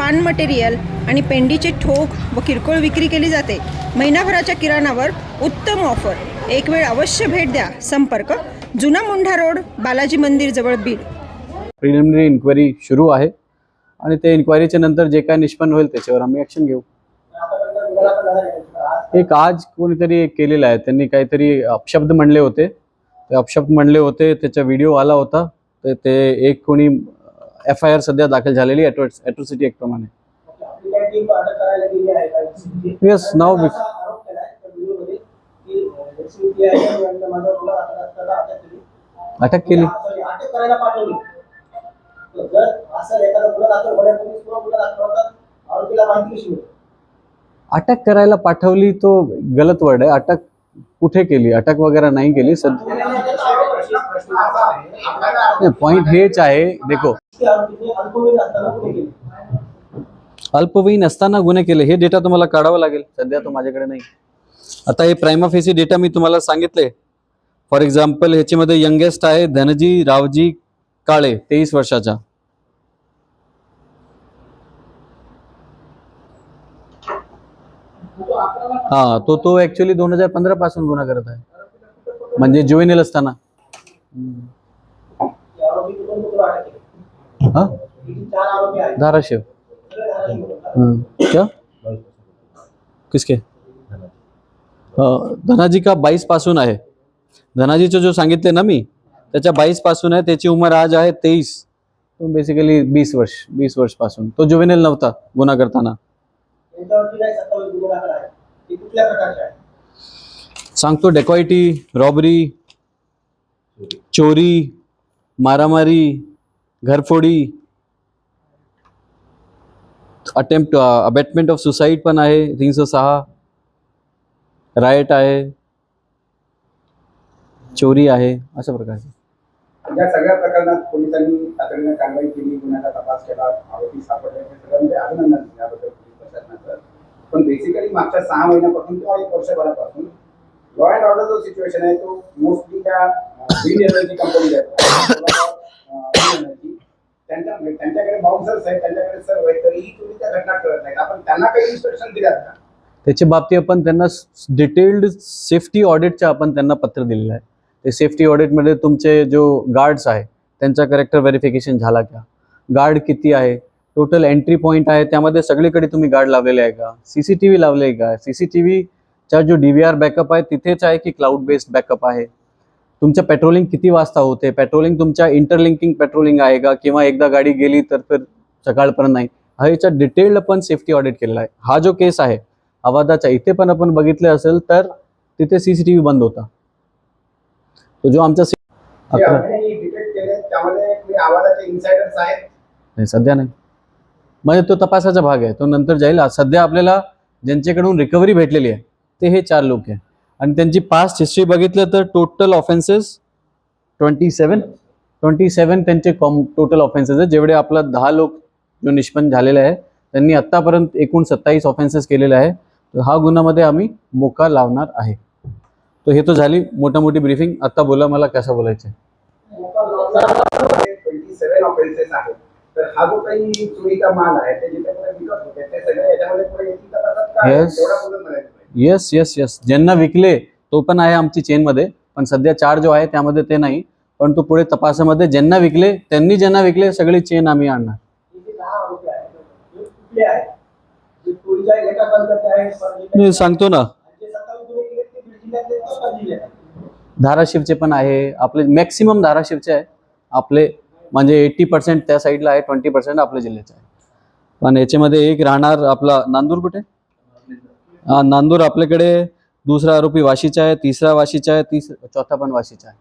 पान मटेरियल आणि पेंडीचे ठोक व किरकोळ विक्री केली जाते. महिनाभराच्या किराणावर उत्तम ऑफर एक वेळ अवश्य भेट द्या. संपर्क जुना मुंढा रोड बालाजी मंदिर जवळ बीड. प्रिलिमिनरी इन्क्वायरी सुरू आहे आणि त्या इन्क्वायरीच्या नंतर जे काय निष्पन्न होईल त्याच्यावर आम्ही ॲक्शन घेऊ. एक आज कोणीतरी एक केलेलं आहे. त्यांनी काहीतरी अपशब्द म्हणले होते. ते अपशब्द म्हणले होते त्याचा व्हिडिओ आला होता. तर ते एक कोणी एफ आय आर सध्या दाखल झालेली ॲट्रॉसिटी ॲक्ट प्रमाणे येस नाव अटक केली. अटक करायला पाठवली तो गलत वर्ड आहे. अटक कुठे केली? अटक वगैरे नाही केली. सध्या पॉइंट हेच आहे. देखो. अल्पवयीन असताना गुन्हे केले. हे डेटा तुम्हाला काढावं लागेल. सध्या तो माझ्याकडे नाही. आता हे प्रायमा फेसी डेटा मी तुम्हाला सांगितले. फॉर एक्झाम्पल ह्याच्यामध्ये यंगेस्ट आहे धनजी रावजी काळे तेवीस वर्षाचा. हा तो तो ऍक्च्युली दोन हजार पंधरा पासून गुन्हा करत आहे. म्हणजे जुवेनिल असताना. धाराशिव. क्या? किसके? धनाजी. का बाईसपासून आहे. धनाजीचं जो सांगितले ना मी त्याच्या बाईसपासून आहे त्याची उमर आज आहे तेवीस बेसिकली बीस वर्ष बीस वर्षपासून. तो जुवेनेल नव्हता गुन्हा करताना. सांगतो डेकॉइटी रॉबरी चोरी मारामारी घरफोडी अटेम्प्ट अबॅटमेंट ऑफ सुसाईड पण आहे तीनशे सहा. रायट आहे. चोरी आहे अशा प्रकारचे. या सगळ्या प्रकरणात पोलिसांनी तातडीने कारवाई केली गुन्ह्याचा तपास केला आरोपी सापडले हे सगळ्यांमध्ये म्हणजे अभिनंदन याबद्दल पोलीस प्रशासनाचं. पण बेसिकली मागच्या सहा महिन्यापासून किंवा एक वर्षभरापासून लॉ अँड ऑर्डर जो सिच्युएशन आहे तो मोस्टली त्या ग्रीन एनर्जी कंपनी त्यांच्या त्यांच्याकडे बाउन्सर्स आहेत त्यांच्याकडे सर्व आहेत तरीही तुम्ही त्या घटना करत नाहीत. आपण त्यांना काही इन्स्ट्रक्शन दिल्यात का त्याच्या बाबतीत आपण त्यांना डिटेल्ड सेफ्टी ऑडिटचं आपण त्यांना पत्र दिलेलं आहे. ते सेफ्टी ऑडिटमध्ये तुमचे जो गार्ड्स आहे त्यांचा करेक्टर व्हेरिफिकेशन झाला का? गार्ड किती आहे? टोटल एंट्री पॉईंट आहे. त्यामध्ये सगळीकडे तुम्ही गार्ड लावलेले आहे का? सी सी टी व्ही लावले आहे का? सी सी टी व्ही व्हीचा जो डी व्ही आर बॅकअप आहे तिथेच आहे की क्लाउड बेस्ड बॅकअप आहे? तुमचं पेट्रोलिंग किती वाजता होते? पेट्रोलिंग तुमच्या इंटरलिंकिंग पेट्रोलिंग आहे का? किंवा एकदा गाडी गेली तर फिर सकाळपर्यंत नाही? हा याचा डिटेल्ड पण सेफ्टी ऑडिट केलेला आहे. हा जो केस आहे आवाजाचा इथे पण आपण बघितले असेल तर तिथे सीसीटीव्ही बंद होता. तो जो आमचा नाही सध्या नाही. म्हणजे तो तपासाचा भाग आहे. तो नंतर जाईल. सध्या आपल्याला ज्यांच्याकडून रिकव्हरी भेटलेली आहे ते हे चार लोक आहे. आणि त्यांची पास्ट हिस्ट्री बघितलं तर total offences twenty seven twenty seven त्यांचे कॉम टोटल ऑफेन्सेस आहे जेवढे आपला दहा लोक जो निष्पन्न झालेले आहे त्यांनी आत्तापर्यंत एकूण सत्तावीस ऑफेन्सेस केलेले आहे. तर हा गुन्ह्यामध्ये आम्ही मोका लावणार आहे. तो हे तो झाली मोठा मोठी ब्रीफिंग आता बोला मला कसं बोलायचं ट्वेंटी येस येस येस ज्यांना विकले तो पण आहे आमची चेनमध्ये पण सध्या चार जो आहे त्यामध्ये ते नाही. पण तो पुढे तपासामध्ये ज्यांना विकले त्यांनी ज्यांना विकले सगळी चेन आम्ही आणणार. मी सांगतो ना. धाराशिवचे पण आहे. आपले मॅक्सिमम धाराशिवचे आहे. आपले म्हणजे एट्टी पर्सेंट त्या साईडला आहे ट्वेंटी पर्सेंट आपल्या जिल्ह्याचे आहे. पण याच्यामध्ये एक राहणार आपला नांदूर कुठे? नांदूर आपल्याकडे दुसरा आरोपी वाशीचा आहे तिसरा वाशीचा आहे तीस चौथा पण वाशीचा आहे.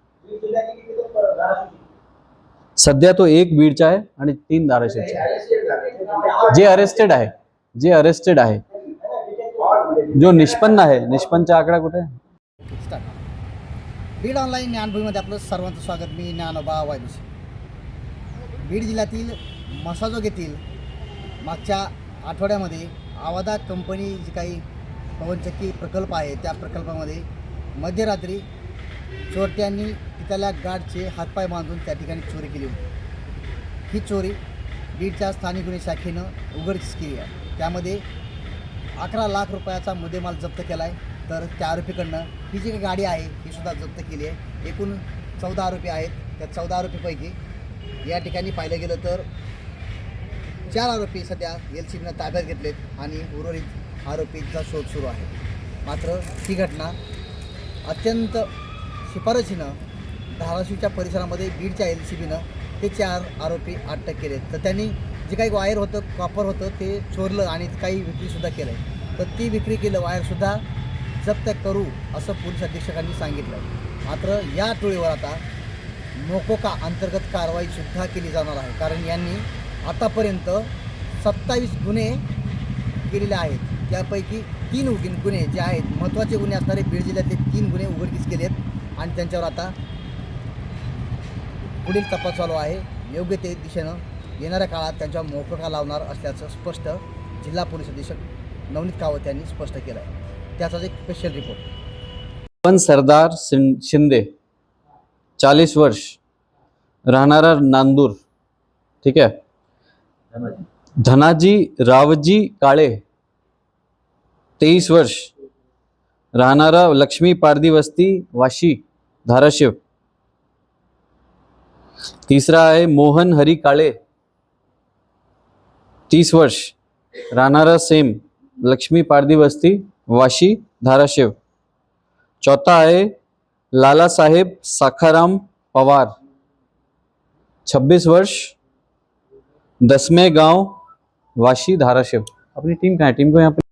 सध्या तो एक बीडचा आहे आणि तीन धाराशिवचा आहे. जे अरेस्टेड आहे जे अरेस्टेड आहे आहे जो निष्पन्न आहे निष्पन्नचा आकडा कुठे? बीड ऑनलाईन ज्ञानभूमीमध्ये आपलं सर्वांचं स्वागत. मी ज्ञानोबा वायदुशी बीड जिल्ह्यातील मसाजोग येथील मागच्या आठवड्यामध्ये आवादा कंपनी जी काही पवनचक्की प्रकल्प आहे. त्या प्रकल्पामध्ये मध्यरात्री चोरट्यांनी तिथल्या गार्डचे हातपाय बांधून त्या ठिकाणी चोरी केली होती. ही चोरी बीडच्या स्थानिक गुन्हे शाखेनं उघडकीस केली आहे. त्यामध्ये अकरा लाख रुपयाचा मुद्देमाल जप्त केला आहे तर त्या आरोपीकडनं ही जी गाडी आहे ही सुद्धा जप्त केली आहे. एकूण चौदा आरोपी आहेत. त्या चौदा आरोपीपैकी या ठिकाणी पाहिलं गेलं तर चार आरोपी सध्या एल सी बीनं ताब्यात घेतलेत आणि उर्वरित आरोपींचा शोध सुरू आहे. मात्र ही घटना अत्यंत शिफारशीनं धाराशिवच्या परिसरामध्ये बीडच्या एल सी बीनं ते चार आरोपी अटक केलेत. तर त्यांनी जे काही वायर होतं कॉपर होतं ते चोरलं आणि काही विक्रीसुद्धा केलं आहे तर ती विक्री केलं वायरसुद्धा जप्त करू असं पोलीस अधीक्षकांनी सांगितलं मात्र या टोळीवर आता मोकोका अंतर्गत कारवाईसुद्धा केली जाणार आहे. कारण यांनी आतापर्यंत सत्तावीस गुन्हे केलेले आहेत. त्यापैकी तीन उगिन गुन्हे जे आहेत महत्त्वाचे गुन्हे असणारे बीड जिल्ह्यातले तीन गुन्हे उघडकीस केले आहेत आणि त्यांच्यावर आता पुढील तपास चालू आहे. योग्य ते दिशेनं येणाऱ्या काळात त्यांच्यावर मोकोका लावणार असल्याचं स्पष्ट जिल्हा पोलीस अधीक्षक नवनीत कावत यांनी स्पष्ट केलं आहे त्याचाच एक स्पेशल रिपोर्ट पण सरदार शिं शिंदे चाळीस वर्ष राहणारा नांदूर ठीक आहे? धनाजी रावजी काळे तेवीस वर्ष। राहणारा लक्ष्मी पारदी वस्ती, वाशी, धाराशिव। तीसरा आहे मोहन हरी काळे। तीस वर्ष। राहणारा सेम, लक्ष्मी पारदी वस्ती, वाशी, धाराशिव। चौथा आहे लालासाहेब साखाराम पवार। 26 वर्ष। दसमे गाँव, वाशी, धाराशिव। अपनी टीम काय? टीम को यहाँ पे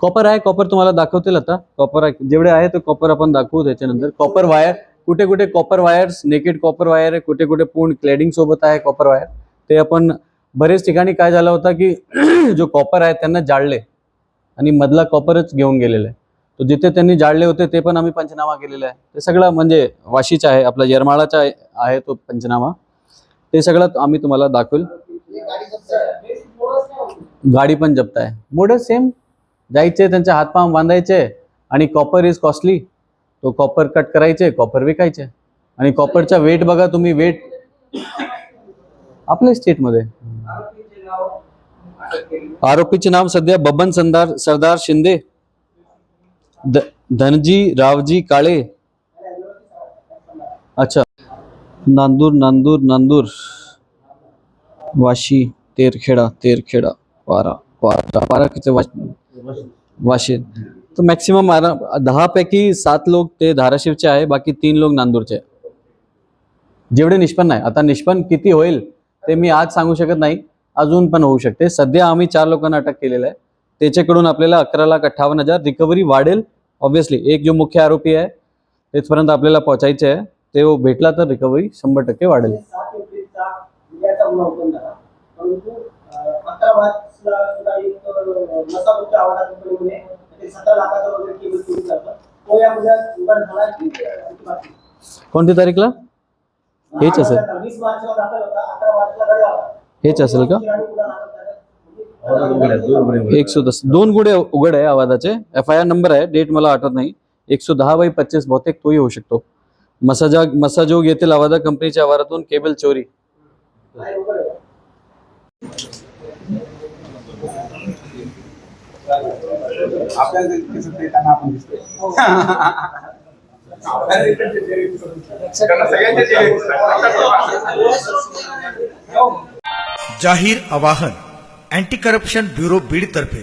कॉपर आहे कॉपर तुम्हाला दाखवतील आता. कॉपर आहे जेवढे आहे ते कॉपर आपण दाखवू त्याच्यानंतर. कॉपर वायर कुठे कुठे copper wires naked copper wire आहे कुठे कुठे पूर्ण क्लेडिंग सोबत आहे कॉपर वायर ते आपण बरेच ठिकाणी काय झालं होतं की जो कॉपर आहे त्यांना जाळले. आणि मधला कॉपरच घेऊन गेलेला आहे. तो जिथे त्यांनी जाळले होते ते पण आम्ही पंचनामा केलेला आहे. ते सगळं म्हणजे वाशीचा आहे आपला येरमाळाचा आहे- तो पंचनामा. ते सगळं आम्ही तुम्हाला दाखवेल. गाडी पण जप्त आहे. मोड सेम जायचे त्यांचे हातपाम बांधायचे आणि कॉपर इज कॉस्टली तो कॉपर कट करायचे कॉपर विकायचे. आणि कॉपरचा वेट बघा तुम्ही वेट आपल्या स्टेटमध्ये आरोपीचे नाव सध्या बबन सरदार सरदार शिंदे धनजी रावजी काळे. अच्छा. नांदूर नांदूर नांदूर. वाशी तेरखेडा तेरखेडा वारा वारा वारा किती वाश? वाशी तर मॅक्सिमम दहा पैकी सात लोक ते धाराशिवचे आहे बाकी तीन लोक नांदूरचे. जेवढे निष्पन्न आहे. आता निष्पन्न किती होईल ते मी आज सांगू शकत नाही. अजून पण होऊ शकते. सध्या आम्ही चार लोकांना अटक केलेलं आहे. त्याच्याकडून आपल्याला अकरा लाख अठ्ठावन्न हजार रिकव्हरी वाढेल. ऑब्व्हियसली एक जो मुख्य आरोपी आहे तेथपर्यंत आपल्याला पोहोचायचे आहे. ते हो भेटला तर रिकव्हरी शंभर टक्के वाढेल. अं, नसापूरच्या आवाजात कंपनीमध्ये ते सतरा लाखाचा वगैरे केबल चोरी झालं तो या गुन्ह्यात उघड झाला की अं, आणखी बाकी? कोणत्या तारीखला? हेच असेल. वीस मार्चला दाखल होता अकरा मार्चला गळा होता. हेच असेल का. एकशे दस दोन गुढे उघड आहे आवाजाचे. एफ आय आर नंबर आहे डेट मला आठवत नाही. एकशे दहा बाय पच्चीस बहुतेक तोही होऊ शकतो. मसाजा मसाजोग येथील आवाजा कंपनीच्या आवारातून केबल चोरी. आहे उघड आहे. आपल्याला ते दिसत नाही त्यांना आपण दिसतोय त्यांना सगळ्यांच्या चेहरे दिसतात. जाहीर आवाहन अँटी करप्शन ब्युरो बीडतर्फे